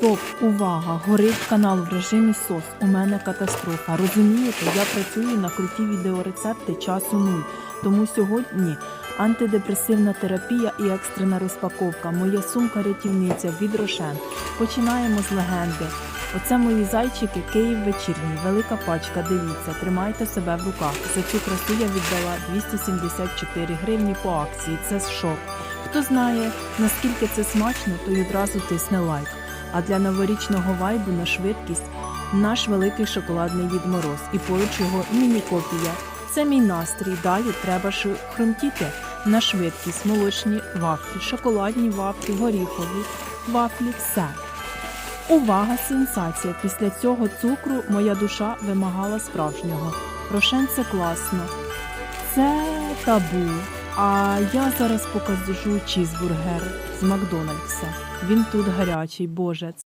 Стоп, увага! Горить канал в режимі СОС. У мене катастрофа. Розумієте, я працюю на круті відеорецепти часу нуль. Тому сьогодні антидепресивна терапія і екстрена розпаковка. Моя сумка рятівниця від Рошен. Починаємо з легенди. Оце мої зайчики Київ вечірній. Велика пачка. Дивіться, тримайте себе в руках. За цю красу я віддала 274 гривні по акції. Це шок. Хто знає, наскільки це смачно, той одразу тисне лайк. А для новорічного вайбу на швидкість наш великий шоколадний Дід Мороз і поруч його міні-копія. Це мій настрій. Далі треба хрумтіти на швидкість молочні вафлі, шоколадні вафлі, горіхові вафлі, все. Увага, сенсація! Після цього цукру моя душа вимагала справжнього. Рошен це класно. Це табу. А я зараз покажу чізбургер з Макдональдса. Він тут гарячий, боже.